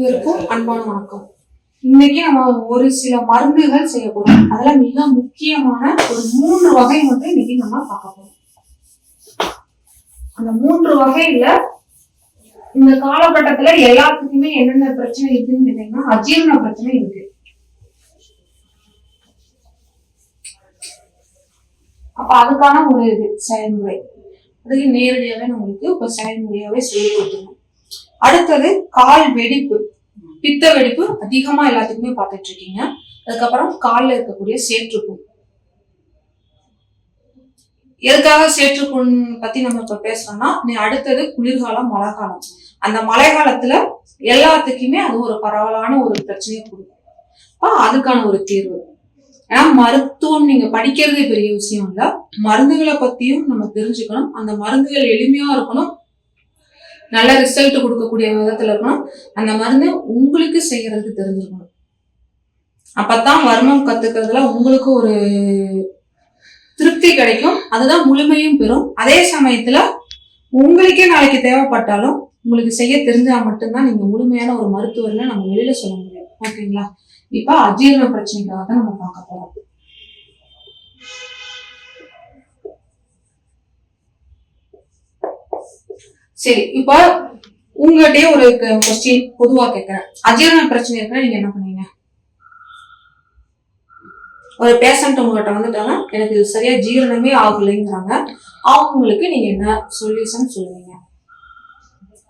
அனைவருக்கும் அன்பான வணக்கம். இன்னைக்கு நம்ம ஒரு சில மருந்துகள் செய்ய போறோம் அதுல மிக முக்கியமான ஒரு மூன்று வகை மட்டும் இன்னைக்கு நம்ம பார்க்க போறோம். அந்த மூன்று வகையில இந்த காலகட்டத்துல எல்லாத்துக்குமே என்னென்ன பிரச்சனை இருக்குன்னு கேட்டீங்கன்னா அஜீரண பிரச்சனை இருக்கு. அப்ப அதுக்கான ஒரு இது செயல்முறை. அதுக்கு நேரடியாவே நான் உங்களுக்கு இப்ப செயல்முறையாவே சொல்லி கொடுத்துருவோம் அடுத்தது கால் வெடிப்பு. பித்த வெடிப்பு அதிகமா எல்லாத்துக்குமே பார்த்துட்டு இருக்கீங்க. அதுக்கப்புறம் காலில் இருக்கக்கூடிய சேற்றுப்புண். எதுக்காக சேற்றுப்புண் பத்தி நம்ம இப்ப பேசுறோம்னா நீ அடுத்தது குளிர்காலம் மழை காலம் அந்த மழை காலத்துல எல்லாத்துக்குமே அது ஒரு பரவலான ஒரு பிரச்சனையை கொடுக்கும். அப்ப அதுக்கான ஒரு தீர்வு. ஏன்னா மருத்துவம் நீங்க படிக்கிறதே பெரிய விஷயம் இல்ல. மருந்துகளை பத்தியும் நம்ம தெரிஞ்சுக்கணும். அந்த மருந்துகள் எளிமையா இருக்கணும். நல்ல ரிசல்ட் கொடுக்கக்கூடிய விதத்துல இருக்கணும். அந்த மருந்து உங்களுக்கு செய்யறதுக்கு தெரிஞ்சிருக்கணும். அப்பதான் வர்மம் கத்துக்கிறதுல உங்களுக்கு ஒரு திருப்தி கிடைக்கும். அதுதான் முழுமையும் பெறும். அதே சமயத்துல உங்களுக்கே நாளைக்கு தேவைப்பட்டாலும் உங்களுக்கு செய்ய தெரிஞ்சா மட்டும்தான் நீங்க முழுமையான ஒரு மருத்துவர்ல நம்ம வெளியில சொல்ல முடியும். ஓகேங்களா? இப்ப அஜீரண பிரச்சனைக்காக தான் நம்ம பார்க்க போறோம். சரி இப்ப உங்ககிட்டயே ஒரு கொஸ்டின் பொதுவா கேட்கிறேன் அஜீரண பிரச்சனை இருக்குன்னா நீங்க என்ன பண்ணுவீங்க ஒரு பேஷண்ட் உங்ககிட்ட வந்துட்டாங்க எனக்கு இது சரியா ஜீரணமே ஆகலைங்கிறாங்க. அவங்களுக்கு நீங்க என்ன சொல்யூஷன் சொல்லுவீங்க?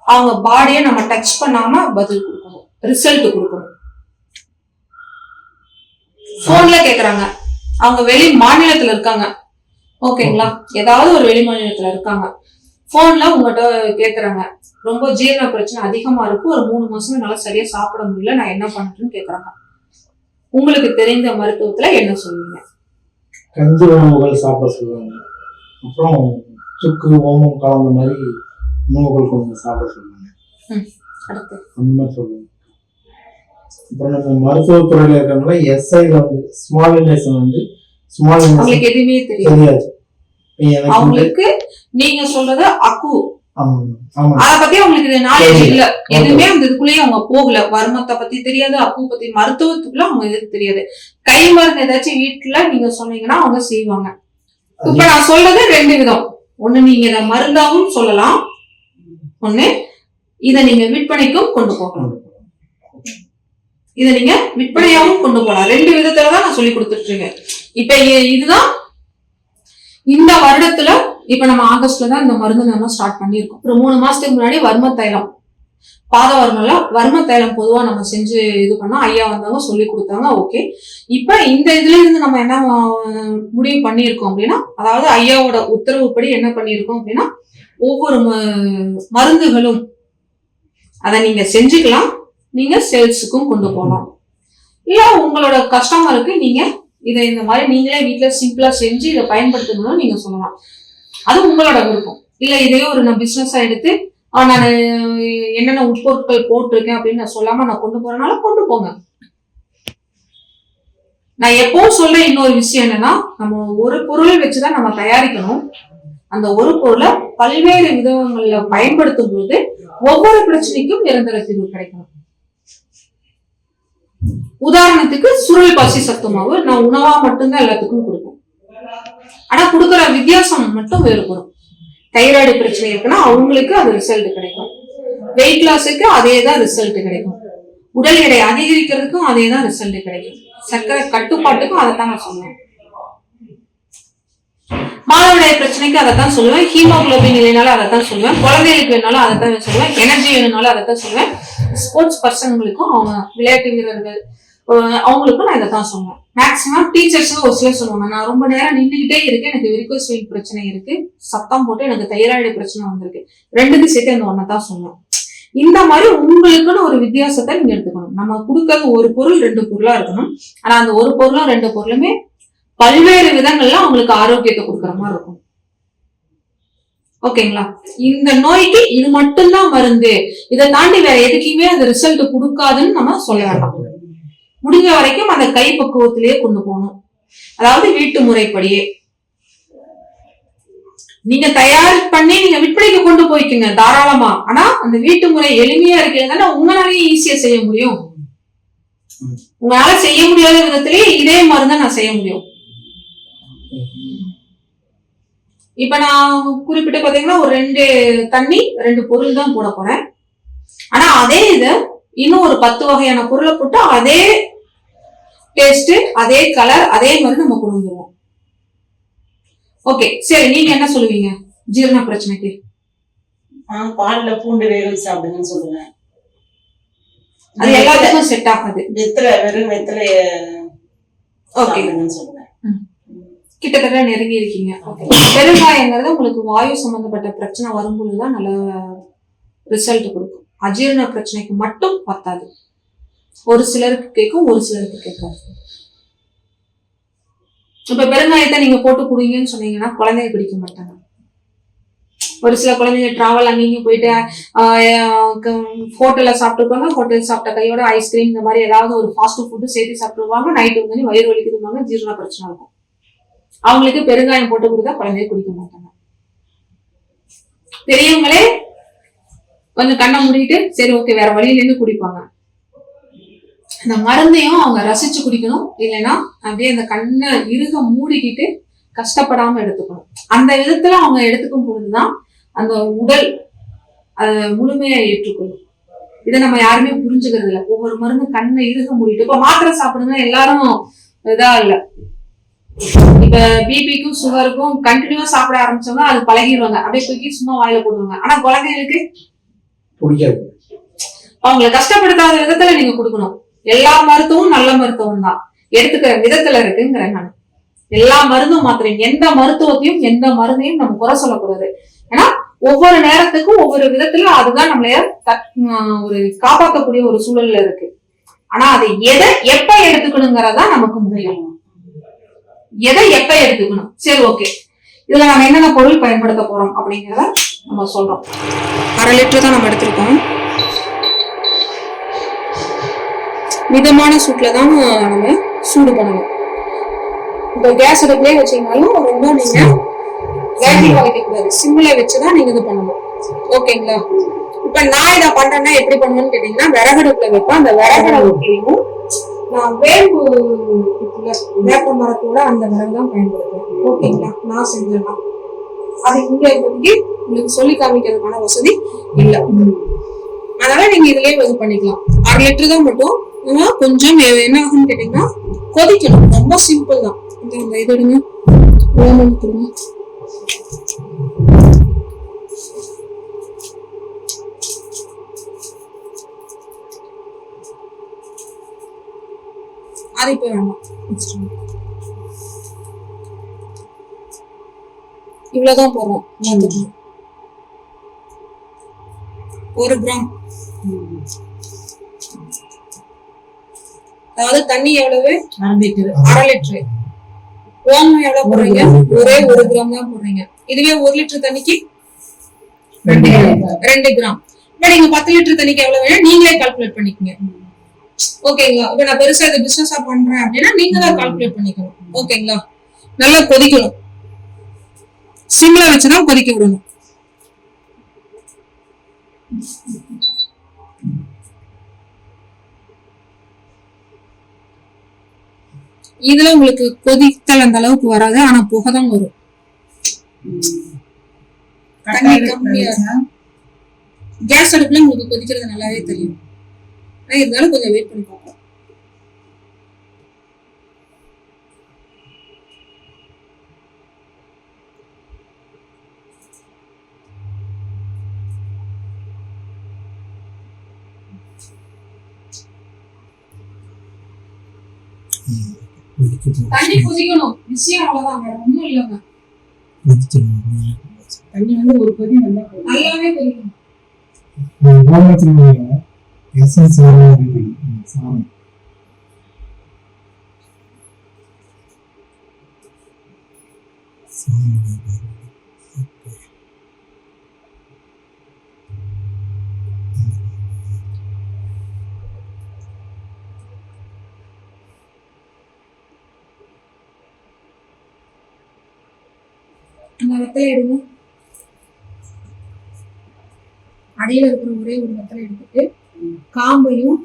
அவங்க பாடியை நம்ம டச் பண்ணாம பதில் கொடுக்கணும் ரிசல்ட் கொடுக்கணும். போன்ல கேக்குறாங்க. அவங்க வெளி மாநிலத்துல இருக்காங்க. ஓகேங்களா ஏதாவது ஒரு வெளி மாநிலத்துல இருக்காங்க. போன்ல உங்ககிட்ட கேக்குறாங்க. ரொம்ப ஜீரண பிரச்சனை அதிகமா இருக்கு. ஒரு மூணு மாசம் என்னால சரியா சாப்பிட முடியல. நான் என்ன பண்றேன்னு கேக்குறாங்க. உங்களுக்கு தெரிந்த மருத்துவத்துல என்ன சொல்லுவீங்க? கஞ்சி உணவுகள் சாப்பிட சொல்லுவாங்க. அப்புறம் சுக்கு ஓமம் கலந்த மாதிரி உணவுகள் கொஞ்சம் சாப்பிட சொல்லுவாங்க. அந்த மாதிரி சொல்லுவாங்க. அப்புறம் நம்ம மருத்துவத்துறையில இருக்கிறவங்கள எஸ்ஐல வந்து ஸ்மால் இன்டெஸ்டன் வந்து ஸ்மால் அவங்களுக்கு எதுவுமே தெரியாது. அவங்களுக்கு நீங்க சொல்றது அக்கு. அத பத்தி அவங்களுக்கு நாலேஜ் தெரியல. இல்ல. எதுவுமே அந்த இதுக்குள்ளேயே அவங்க போகல. வர்மத்தை பத்தி தெரியாது அப்பு பத்தி மருத்துவத்துக்குள்ள அவங்க எதுக்கு தெரியாது. கை மருந்து ஏதாச்சும் வீட்டுல நீங்க சொன்னீங்கன்னா அவங்க செய்வாங்க. இப்ப நான் சொல்றது ரெண்டு விதம். ஒண்ணு நீங்க இத மருந்தாவும் சொல்லலாம். ஒண்ணு இத நீங்க விற்பனைக்கும் கொண்டு போகலாம். இத நீங்க விற்பனையாவும் கொண்டு போகலாம். ரெண்டு விதத்துல தான் நான் சொல்லி கொடுத்துட்டு இருக்கேன். இப்ப இதுதான் இந்த வருடத்துல இப்ப நம்ம ஆகஸ்ட்ல தான் இந்த மருந்து நம்ம ஸ்டார்ட் பண்ணியிருக்கோம். ஒரு மூணு மாசத்துக்கு முன்னாடி வர்ம தைலம். பாத வர்மம்ல வர்ம தைலம் பொதுவா நம்ம செஞ்சு இது பண்ணா ஐயா வந்தவங்க சொல்லி கொடுத்தாங்க ஓகே இப்ப இந்த இதுல இருந்து நம்ம என்ன முடிவு பண்ணியிருக்கோம் அப்படின்னா அதாவது ஐயாவோட உத்தரவுப்படி என்ன பண்ணியிருக்கோம் அப்படின்னா ஒவ்வொரு ம- மருந்துகளும் அதை நீங்க செஞ்சுக்கலாம். நீங்க சேல்ஸுக்கும் கொண்டு போகலாம். இல்ல உங்களோட கஸ்டமருக்கு நீங்க இதை இந்த மாதிரி நீங்களே வீட்ல சிம்பிளா செஞ்சு இதை பயன்படுத்தணும்னு நீங்க சொல்லலாம். அது உங்களோட விருப்பம். இல்ல இதே ஒரு நான் பிசினஸா எடுத்து நான் என்னென்ன உட்பொருட்கள் போட்டிருக்கேன் அப்படின்னு நான் சொல்லாம நான் கொண்டு போறேனால கொண்டு போங்க. நான் எப்பவும் சொல்ற இன்னொரு விஷயம் என்னன்னா நம்ம ஒரு பொருள் வச்சுதான் நம்ம தயாரிக்கணும். அந்த ஒரு பொருளை பல்வேறு விதங்கள்ல பயன்படுத்தும் போது ஒவ்வொரு பிரச்சனைக்கும் நிரந்தர தீர்வு கிடைக்கும் உதாரணத்துக்கு சுருள் பசி சத்துமாவு நான் உணவா மட்டும்தான் எல்லாத்துக்கும் கொடுப்போம். ஆனா கொடுக்குற வித்தியாசம் மட்டும் வேறுபடும் தைராய்டு பிரச்சனை இருக்குன்னா அவங்களுக்கு அது ரிசல்ட் கிடைக்கும். வெயிட் லாஸுக்கு அதே தான் ரிசல்ட் கிடைக்கும். உடல் எடை அதிகரிக்கிறதுக்கும் அதே தான் ரிசல்ட் கிடைக்கும். சர்க்கரை கட்டுப்பாட்டுக்கும் அதை தான் நான் சொன்னேன். மாதவிடாய் பிரச்சனைக்கு அதை தான் சொல்லுவேன். ஹீமோகுளோபின் இல்லைனாலும் அதை தான் சொல்லுவேன். குழந்தைகளுக்கு வேணாலும் அதை தான் சொல்லுவேன். எனர்ஜி வேணும்னாலும் அதை தான் சொல்லுவேன். ஸ்போர்ட்ஸ் பர்சன்களுக்கும் அவங்க விளையாட்டு வீரர்கள் அவங்களுக்கும் நான் இதை தான் சொல்லுவேன் மேக்ஸிமம் டீச்சர்ஸும் ஒரு சிலர் சொல்லுவாங்க நான் ரொம்ப நேரம் நின்றுகிட்டே இருக்கேன் எனக்கு வெரிகோஸ் வெயின் பிரச்சனை இருக்கு. சத்தம் போட்டு எனக்கு தைராய்டு பிரச்சனை வந்திருக்கு. ரெண்டுக்கும் சேர்த்து அந்த ஒன்றை தான் சொன்னோம் இந்த மாதிரி உங்களுக்குன்னு ஒரு வித்தியாசத்தை நீங்க எடுத்துக்கணும். நம்ம கொடுக்கறது ஒரு பொருள் ரெண்டு பொருளா இருக்கணும். ஆனா அந்த ஒரு பொருளும் ரெண்டு பொருளுமே பல்வேறு விதங்கள்ல அவங்களுக்கு ஆரோக்கியத்தை கொடுக்குற மாதிரி இருக்கும். ஓகேங்களா? இந்த நோய்க்கு இது மட்டும்தான் மருந்து. இதை தாண்டி வேற எதுக்குமே அந்த ரிசல்ட் கொடுக்காதுன்னு நம்ம சொல்ல வேண்டாம் முடிஞ்ச வரைக்கும் அந்த கை பக்குவத்திலேயே கொண்டு போகணும். அதாவது வீட்டு முறைப்படியே. நீங்க தயார் பண்ணி நீங்க விற்பனைக்கு கொண்டு போய்க்குங்க தாராளமா. ஆனா அந்த வீட்டு முறை எளிமையா இருக்கிறதுனால உங்களாலேயே ஈஸியா செய்ய முடியும். உங்களால செய்ய முடியாத விதத்திலேயே இதே மாதிரி தான் நான் செய்ய முடியும். இப்ப நான் குறிப்பிட்டு பாத்தீங்கன்னா ஒரு ரெண்டு தண்ணி ரெண்டு பொருள் தான் போட போறேன். ஆனா அதே இதை இன்னும் ஒரு பத்து வகையான பொருளை போட்டு அதே டேஸ்ட் அதே கலர் அதே மாதிரி நம்ம கொண்டு வந்துருவோம் ஓகே சரி நீங்க என்ன சொல்லுவீங்க? ஜீரண பிரச்சனைக்கு. பால்ல பூண்டு வேக வச்சு சாப்பிடுங்கன்னு சொல்லுவேன் அது எல்லாத்துக்கும் செட் ஆகாது. வெத்தலை வெறும் வெத்தலைய ஓகே சொல்லுவேன் கிட்டத்தட்ட நெருங்கி இருக்கீங்க. பெருங்காயங்கிறது உங்களுக்கு வாயு சம்பந்தப்பட்ட பிரச்சனை வரும்பொழுதுதான் நல்ல ரிசல்ட் கொடுக்கும். அஜீரண பிரச்சனைக்கு மட்டும் பத்தாது. ஒரு சிலருக்கு கேட்கும் ஒரு சிலருக்கு கேட்காது. இப்ப பெருங்காயத்தை நீங்க போட்டு குடிங்கன்னு சொன்னீங்கன்னா குழந்தைய பிடிக்க மாட்டாங்க. ஒரு சில குழந்தைங்க டிராவல் அங்கேயும் போயிட்டு ஹோட்டல்ல சாப்பிட்டுருப்பாங்க ஹோட்டல் சாப்பிட்ட கையோட ஐஸ்கிரீம் இந்த மாதிரி ஏதாவது ஒரு ஃபாஸ்ட் ஃபுட்டு சேர்த்து சாப்பிட்டுருவாங்க நைட்டு வந்து வயிறு வலிக்குதுவாங்க ஜீரண பிரச்சனை இருக்கும். அவங்களுக்கு பெருங்காயம் போட்டு கொடுத்தா குழந்தைய குடிக்க மாட்டாங்க. பெரியவங்களே கொஞ்சம் கண்ணை மூடிட்டு சரி ஓகே வேற வழியில இருந்து குடிப்பாங்க. அந்த மருந்தையும் அவங்க ரசிச்சு குடிக்கணும். இல்லைன்னா அப்படியே அந்த கண்ணை இருக மூடிக்கிட்டு கஷ்டப்படாம எடுத்துக்கணும். அந்த விதத்துல அவங்க எடுத்துக்கும் பொழுதுதான் அந்த உடல் அதை முழுமையா ஏற்றுக்கொள்ளும். இதை நம்ம யாருமே புரிஞ்சுக்கிறது இல்லை. ஒவ்வொரு மருந்து கண்ணை இருக மூடிட்டு இப்ப மாத்திரை சாப்பிடுங்கன்னா எல்லாரும் இதா இல்ல. இப்ப பிபிக்கும் சுகருக்கும் கண்டினியூவா சாப்பிட ஆரம்பிச்சோம்னா அது பழகிடுவாங்க. அப்படியே தூக்கி சும்மா வாயில போடுவாங்க. ஆனா குழந்தைகளுக்கு பிடிக்காது. அவங்களை கஷ்டப்படுத்தாத விதத்துல நீங்க கொடுக்கணும். எல்லா மருத்துவமும் நல்ல மருத்துவம் தான். எடுத்துக்கிற விதத்துல இருக்குங்கிறேன் நான். எல்லா மருந்தும் மாத்திரையும் எந்த மருத்துவத்தையும் எந்த மருந்தையும் நம்ம குறை சொல்லக்கூடாது. ஏன்னா ஒவ்வொரு நேரத்துக்கும் ஒவ்வொரு விதத்துல அதுதான் நம்மளைய ஆஹ் ஒரு காப்பாற்றக்கூடிய ஒரு சூழல்ல இருக்கு. ஆனா அதை எதை எப்ப எடுத்துக்கணுங்கிறதா நமக்கு முக்கியம். எதை எப்ப எடுத்துக்கணும்? சரி ஓகே. இதுல நம்ம என்னென்ன பொருள் பயன்படுத்த போறோம் அப்படிங்கிறத நம்ம சொல்றோம். அரை லிட்டர் தான் நம்ம எடுத்திருக்கோம். மிதமான சூட்ல தான் நம்ம சூடு பண்ணணும். இப்போ கேஸ் அடுப்புலயே வச்சீங்கனாலும் ரொம்ப நீங்க வேகமா வைக்கக்கூடாது சிம்ல வச்சுதான் நீங்க இது பண்ணணும். ஓகேங்களா? இப்ப நான் இதை பண்றேன்னா எப்படி பண்ணுவேன்னு கேட்டீங்கன்னா விறகடுப்புல வைப்பேன். அந்த விறகடுப்புலையும் நான் வேம்பு வேப்ப மரத்தோட அந்த மரம் தான் பயன்படுத்துவேன். ஓகேங்களா? நான் செஞ்சேன்னா அது இங்க இப்போதைக்கு உங்களுக்கு சொல்லி காமிக்கிறதுக்கான வசதி இல்லை. அதனால நீங்க இதுலயே இது பண்ணிக்கலாம். அரை லிட்டர் தான் மட்டும். ஆனால் கொஞ்சம் என்ன ஆகும்னு கேட்டீங்கன்னா கொதிக்கணும். ரொம்ப சிம்பிள் தான். இந்த இந்த இது எடுங்க. ஓமம் கொடுங்க. அது இப்ப வேண்டாம். இவ்வளவுதான் போடுறோம். ஒரு கிராம். அதாவது தண்ணி எவ்வளவு? அரை லிட்டரு. ஓமம் எவ்வளவு போடுறீங்க? ஒரே ஒரு கிராம் தான் போடுறீங்க. இதுவே ஒரு லிட்டர் தண்ணிக்கு? ரெண்டு ரெண்டு கிராம். இப்ப நீங்க பத்து லிட்டர் தண்ணிக்கு எவ்வளவு வேணும்? நீங்களே கால்குலேட் பண்ணிக்கங்க. ஓகேங்களா? இப்ப நான் பெருசா இது பிசினஸா பண்றேன் அப்படின்னா நீங்க தான் கால்குலேட் பண்ணிக்கணும். ஓகேங்களா? நல்லா கொதிக்கணும். சிம்ல வச்சுதான் கொதிக்க விடணும். இதுல உங்களுக்கு கொதித்தல் அந்த அளவுக்கு வராது ஆனா புகை தான் வரும் கேஸ் அடுப்புல உங்களுக்கு கொதிக்கிறது நல்லாவே தெரியும். ஆனா இருந்தாலும் கொஞ்சம் வெயிட் பண்ணி பார்ப்போம். தண்ணி கொதிக்கணும். விஷயம் அவ்வளவுதான் வேற ஒண்ணும் இல்லைங்க தண்ணி வந்து ஒரு கொதி நல்லா. நல்லாவே கொதிக்கணும் எஸ் எஸ் சாமி. வெத்தலை எடுங்க அடியில் இருக்கிற ஒரே ஒரு வெத்தலை எடுத்துட்டு காம்பையும்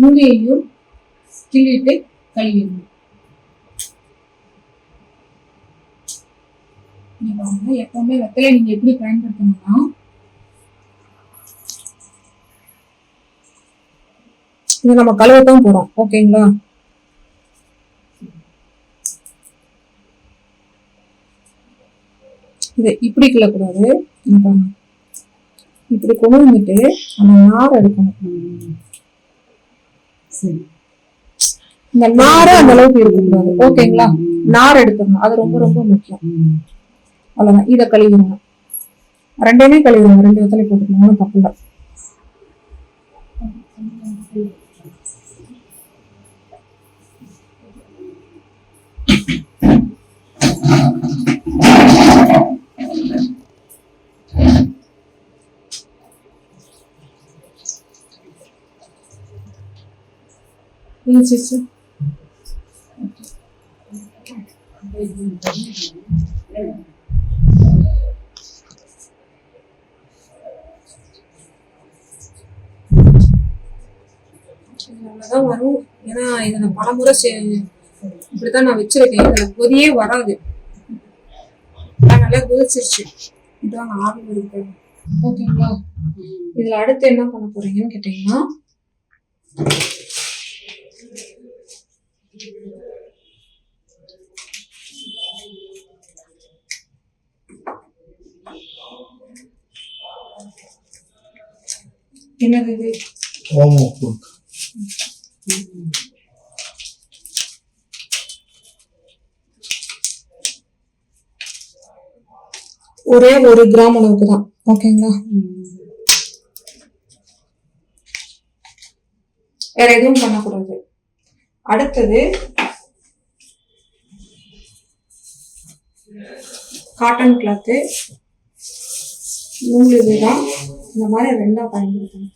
நுனியையும் கிள்ளிட்டு கழுவிடணும் நீங்க பாருங்க, எப்பவுமே வெத்தலை நீங்க எப்படி பயன்படுத்தணும்னா இதை நம்ம கழுவத்தான் போறோம் ஓகேங்களா? இதை இப்படி கிளக்கூடாது இங்க இப்படி கொண்டு வந்துட்டு அந்த நார் எடுக்கணும் சரி. இந்த நாரை அந்த அளவுக்கு இருக்கக்கூடாது. ஓகேங்களா? நார் எடுக்கணும் அது ரொம்ப ரொம்ப முக்கியம். அவ்வளவுதான். இதை கழுவிடுங்க ரெண்டையுமே கழுவிடுங்க ரெண்டு வெத்தலை போட்டுக்கணும். தப்பு இல்லை. Yes, yes, sir. தான் வரும். ஏன்னா இதை நான் பலமுறை செ- இப்படிதான் நான் வச்சிருக்கேன். இதுல கொதியே வராது. நல்லா கொதிச்சிருச்சு இதான் ஆர்வம் இருக்கு ஓகேங்களா? இதுல அடுத்து என்ன பண்ண போறீங்கன்னு கேட்டீங்கன்னா என்னது இது? போட்டு ஒரே ஒரு கிராம் அளவுக்கு தான். ஓகேங்களா? வேற எதுவும் பண்ணக்கூடாது. அடுத்தது காட்டன் கிளாத்து நூல் இதுதான் இந்த மாதிரி ரெண்டா பயன்படுத்தணும்.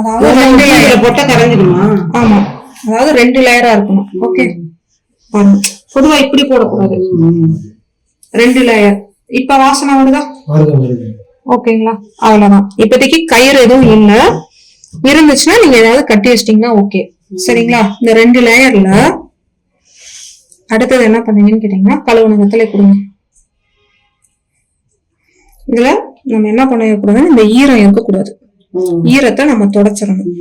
அதாவது ரெண்டு layer. இதுல போட்டா கரைஞ்சிடுமா? ஆமா. அதாவது ரெண்டு லேயரா இருக்கணும். ஓகே பொதுவா இப்படி போடக்கூடாது. ரெண்டு லேயர் இப்ப வாசனை வருதா? வருது வருது. ஓகேங்களா அவ்வளவுதான். இப்போதைக்கு கயிறு எதுவும் இல்ல. இருந்துச்சுன்னா நீங்க ஏதாவது கட்டி வச்சிட்டீங்கன்னா ஓகே சரிங்களா? இந்த ரெண்டு லேயர்ல அடுத்தது என்ன பண்ணீங்கன்னு கேட்டீங்கன்னா கழுவுன வெத்தலை கொடுங்க. இதுல நம்ம என்ன பண்ணக்கூடாதுன்னா இந்த ஈரம் இருக்கக்கூடாது. ஈரத்தை நம்ம தொடச்சிடணும்.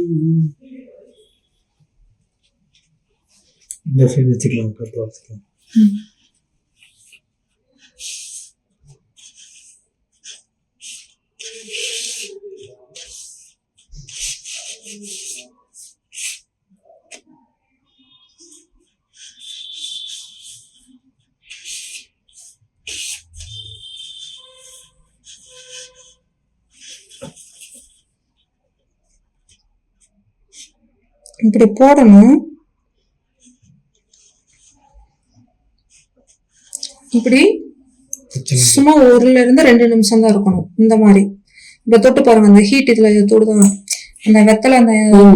இந்த சைடு வச்சுக்கலாம் இப்படி போடணும். இப்படி சும்மா ஒருல இருந்து ரெண்டு நிமிஷம் தான் இருக்கணும். இந்த மாதிரி. இப்ப தொட்டு பாருங்க அந்த ஹீட் இதுல தொடுதா? அந்த வெத்தலை அந்த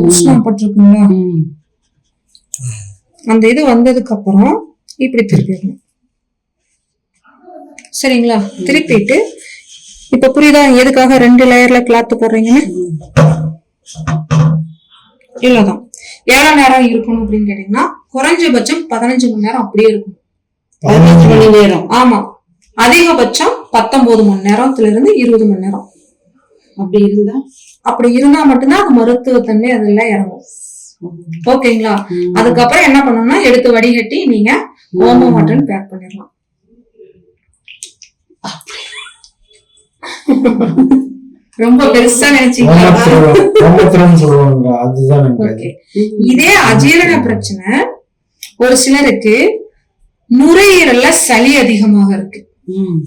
உஷ்ணம் பட்டிருக்குங்களா? அந்த இது வந்ததுக்கு அப்புறம் இப்படி திருப்பிடணும். சரிங்களா? திருப்பிட்டு இப்ப புரியுதா? எதுக்காக ரெண்டு லேயர்ல கிளாத் போடுறீங்கன்னு? இல்லதான் எவ்வளவு நேரம் இருக்கணும் அப்படின்னு கேட்டீங்கன்னா குறைஞ்சபட்சம் பதினஞ்சு மணி நேரம் அப்படியே இருக்கும் பதினஞ்சு மணி நேரம். ஆமா. அதிகபட்சம் பத்தொன்பது மணி நேரத்துல இருந்து இருபது மணி நேரம். அப்படி இருந்தா? அப்படி இருந்தா மட்டும்தான் அது மருத்துவத்தன்மை அதெல்லாம் இறங்கும். ஓகேங்களா? அதுக்கப்புறம் என்ன பண்ணணும்னா எடுத்து வடிகட்டி நீங்க ஓமம் வாட்டர்னு பேக் பண்ணிடலாம். ரொம்ப பெருசா ஓகே இதே அஜீரண பிரச்சனை ஒரு சிலருக்கு நுரையீரல்ல சளி அதிகமாக இருக்கு. ம்.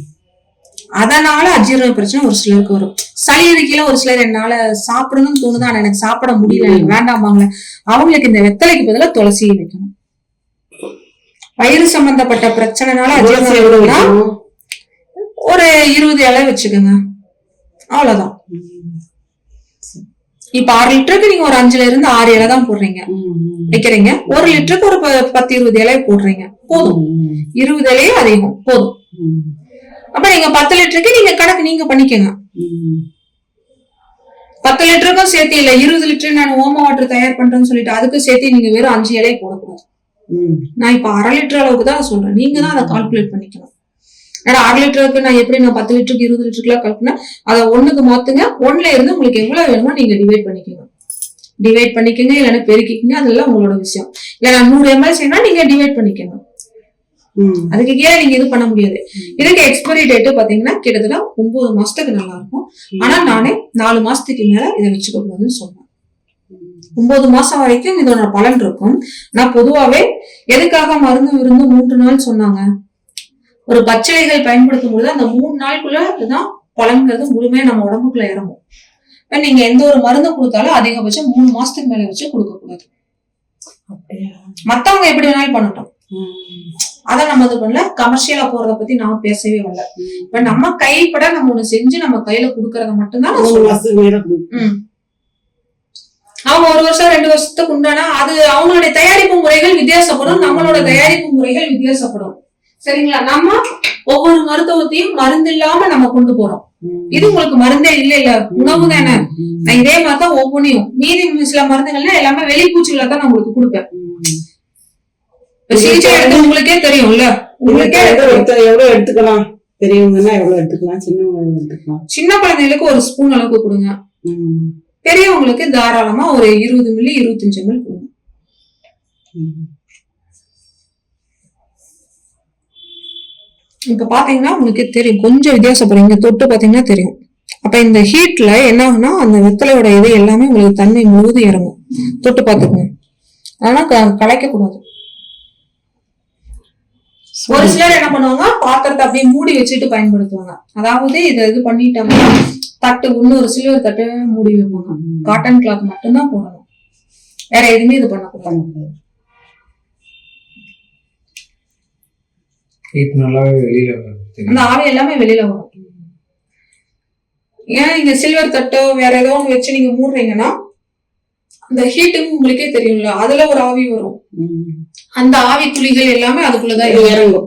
அதனால அஜீரண பிரச்சனை ஒரு சிலருக்கு வரும். சளி இருக்கையில ஒரு சிலர் என்னால சாப்பிடணும்னு தோணுது? ஆனா எனக்கு சாப்பிட முடியல எனக்கு வேண்டாமாங்களே அவங்களுக்கு இந்த வெத்தலைக்கு பதிலா துளசியை வைக்கணும். வயிறு சம்பந்தப்பட்ட பிரச்சனைனால அஜீரணம்? ஒரு இருபது இலை வச்சுக்கோங்க. அவ்வளவுதான். இப்ப ஆறு லிட்டருக்கு நீங்க ஒரு அஞ்சுல இருந்து ஆறு இலை தான் போடுறீங்க. வைக்கிறீங்க. ஒரு லிட்டருக்கு ஒரு பத்து இருபது இலை போடுறீங்க. போதும். இருபது இலையே அதிகம். போதும். அப்ப நீங்க பத்து லிட்டருக்கு நீங்க கணக்கு நீங்க பண்ணிக்கோங்க. பத்து லிட்டருக்கும் சேர்த்து இல்ல இருபது லிட்டர் நான் ஓம வாட்டர் தயார் பண்றேன்னு சொல்லிட்டு அதுக்கு சேர்த்து நீங்க வெறும் அஞ்சு இலையை போடக்கூடாது. நான் இப்ப அரை லிட்டர் அளவுக்கு தான் சொல்றேன். நீங்க தான் அதை கால்குலேட் பண்ணிக்கணும். ஏன்னா அரை லிட்டருக்கு நான் எப்படி நான் பத்து லிட்டருக்கு இருபது லிட்டருக்குலாம் கால்குலேட் அதை ஒண்ணுக்கு மாத்துங்க. ஒண்ணுல இருந்து உங்களுக்கு எவ்வளவு வேணுமோ நீங்க டிவைட் பண்ணிக்கோங்க. டிவைட் பண்ணிக்கோங்க இல்லைன்னா பெருக்கிக்கங்க அதெல்லாம் உங்களோட விஷயம். இல்ல நான் நூறு எம்எல் செய்யணும் நீங்க டிவைட் பண்ணிக்கணும். அதுக்கு கீழே நீங்க இது பண்ண முடியாது. இதுக்கு எக்ஸ்பைரி டேட் பாத்தீங்கன்னா கிட்டத்தட்ட ஒன்பது மாசத்துக்கு நல்லா இருக்கும் ஆனா நானே நாலு மாசத்துக்கு மேல இதை வச்சுக்க கூடாதுன்னு சொல்றேன் ஒன்பது மாசம் வரைக்கும் இதோட பலன் இருக்கும். நான் பொதுவாவே எதுக்காக மருந்து விருந்து மூன்று நாள் சொன்னாங்க? ஒரு பச்சிலைகள் பயன்படுத்தும் பொழுது அந்த மூணு நாளுக்குள்ள தான் பலன்கிறது முழுமையா நம்ம உடம்புக்குள்ள இறங்கும் இப்ப நீங்க எந்த ஒரு மருந்து கொடுத்தாலும் அதிகபட்சம் மூணு மாசத்துக்கு மேல வச்சு கொடுக்க கூடாது? மத்தவங்க எப்படி வேணாலும் பண்ணட்டும். அதை நம்ம இது பண்ணல கமர்ஷியலா போறத பத்தி நான் பேசவே வரல. இப்ப நம்ம கைப்பட நம்ம ஒண்ணு செஞ்சு நம்ம கையில குடுக்கறத மட்டும்தான். அவங்க ஒரு வருஷம் ரெண்டு வருஷத்துக்கு உண்டானா அது அவங்களுடைய தயாரிப்பு முறைகள் வித்தியாசப்படும் நம்மளோட தயாரிப்பு முறைகள் வித்தியாசப்படும் சரிங்களா? நம்ம ஒவ்வொரு மருத்துவத்தையும் மருந்து இல்லாம நம்ம கொண்டு போறோம். இது உங்களுக்கு மருந்தே இல்ல இல்ல? உணவு தானே. நான் இதே மாதிரி தான் ஒவ்வொன்றையும் மீதி சில மருந்துகள்னா எல்லாமே வெளிப்பூச்சிகளை தான் நான் உங்களுக்கு கொடுப்பேன். சிகிச்சை எடுத்து உங்களுக்கே தெரியும்ல? உங்களுக்கே தெரியும். எவ்வளவு எடுத்துக்கலாம்? பெரியவங்கன்னா எவ்வளவு எடுத்துக்கலாம்? சின்னவங்க எடுத்துக்கலாம்? சின்ன குழந்தைகளுக்கு ஒரு ஸ்பூன் அளவுக்கு கொடுங்க. பெரியவங்களுக்கு தாராளமா ஒரு இருபது மில்லி இருபத்தஞ்சு எம்எல் கொடுங்க. இப்ப பாத்தீங்கன்னா உங்களுக்கு தெரியும். கொஞ்சம் வித்தியாசப்படும் இங்க தொட்டு பாத்தீங்கன்னா தெரியும். அப்ப இந்த ஹீட்ல என்ன ஆகும்னா அந்த வெத்தலையோட இது எல்லாமே உங்களுக்கு தன்மை முழுவதும் இறங்கும். தொட்டு க- கலைக்க கூடாது. ஒரு சிலர் என்ன பண்ணுவாங்க பாத்திரத்தை அப்படியே மூடி வச்சுட்டு பயன்படுத்துவாங்க. அதாவது இதை இது பண்ணிட்டாங்க தட்டு இன்னொரு சில்வர் தட்டு மூடி வைப்பாங்க. காட்டன் கிளாத் மட்டும்தான் போடணும். வேற எதுவுமே இது பண்ணக்கூடாது. ஹீட் நல்லாவே வெளியில வருது அந்த. ஆவி எல்லாமே வெளியில வரும். ஏன் நீங்க சில்வர் தட்டோ வேற ஏதோ ஒன்று வச்சு நீங்க மூடுறீங்கன்னா அந்த ஹீட்டுக்கு உங்களுக்கே தெரியும்ல. அதுல ஒரு ஆவி வரும். அந்த ஆவி துளிகள் எல்லாமே அதுக்குள்ளதான் இறங்கும்.